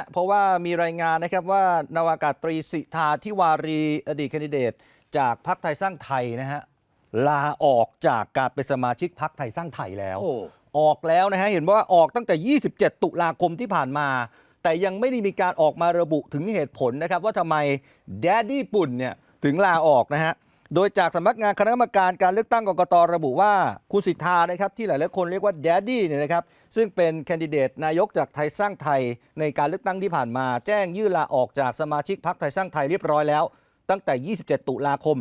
ะเพราะว่ามีรายงานนะครับว่านาวากาศตรีสิทธาทิวารีอดีตแคนดิเดต จากพรรคไทยสร้างไทยนะฮะลาออกจากการเป็นสมาชิกพรรคไทยสร้างไทยแล้วโอ้ออกแล้วนะฮะเห็นว่าออกตั้งแต่ 27 ตุลาคมที่ผ่านมา แต่ยังไม่ได้มีการออกมาระบุถึงเหตุผลนะครับว่าทำไมแดดดี้ปุ่นเนี่ยถึงลาออกนะฮะ โดยจากสำนักงานคณะกรรมการการเลือกตั้งกกตระบุว่าคุณสิทธานะครับที่หลายๆคนเรียกว่าแดดดี้เนี่ยนะครับซึ่งเป็นแคนดิเดตนายกจากไทยสร้างไทยในการเลือกตั้งที่ผ่านมา แจ้งยื่นลาออกจากสมาชิกพรรคไทยสร้างไทยเรียบร้อยแล้ว ตั้งแต่ 27 ตุลาคม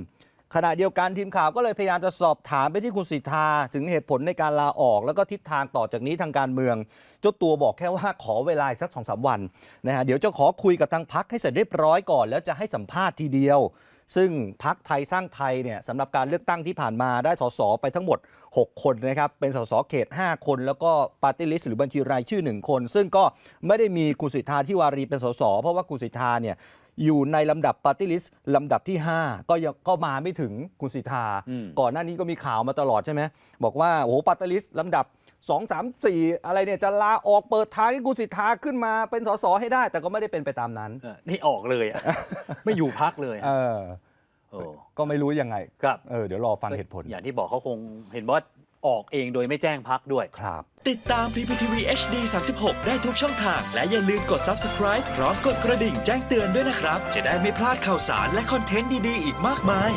ขณะเดียวกันทีมข่าวก็เลยพยายามจะสอบถามไปที่คุณสิทธาถึงเหตุผลในการลาออก แล้วก็ทิศทางต่อจากนี้ทางการเมืองเจ้าตัวบอกแค่ว่าขอเวลาสักสองสามวันนะฮะเดี๋ยวจะขอคุยกับทางพักให้เสร็จเรียบร้อยก่อน แล้วจะให้สัมภาษณ์ทีเดียว ซึ่งพักไทยสร้างไทยเนี่ยสำหรับการเลือกตั้งที่ผ่านมาได้สสไปทั้งหมด 6 คนนะครับเป็นสสเขต 5 คน แล้วก็ปาร์ตี้ลิสต์หรือบัญชีรายชื่อ 1 คน ซึ่งก็ไม่ได้มีคุณสิทธาที่วารีเป็นสสเพราะว่าคุณสิทธาเนี่ยอยู่ในลำดับปาร์ตี้ลิสต์ลำดับที่ 5 ก็ยังก็มาไม่ถึงคุณสิทธาอืมก่อนหน้านี้ก็มีข่าวมาตลอดใช่ไหมบอกว่าโอ้โหปาร์ตี้ลิสต์ลำดับ 2 3 4 อะไรเนี่ยจะลาออกเปิดทางให้คุณสิทธาขึ้นมาเป็นสสให้ได้ แต่ก็ไม่ได้เป็นไปตามนั้น เออนี่ออกเลยอะ ไม่อยู่พักเลยอะเออ โอ้ก็ไม่รู้ยังไงครับเออเดี๋ยวรอฟังเหตุผลอย่างที่บอกเขาคงเห็นว่าออกเองโดยไม่แจ้งพักด้วย ครับ ติดตาม PPTV HD 36 ได้ทุกช่องทาง และอย่าลืมกด Subscribe พร้อมกดกระดิ่งแจ้งเตือนด้วยนะครับ จะได้ไม่พลาดข่าวสารและคอนเทนต์ดี ๆ อีกมากมาย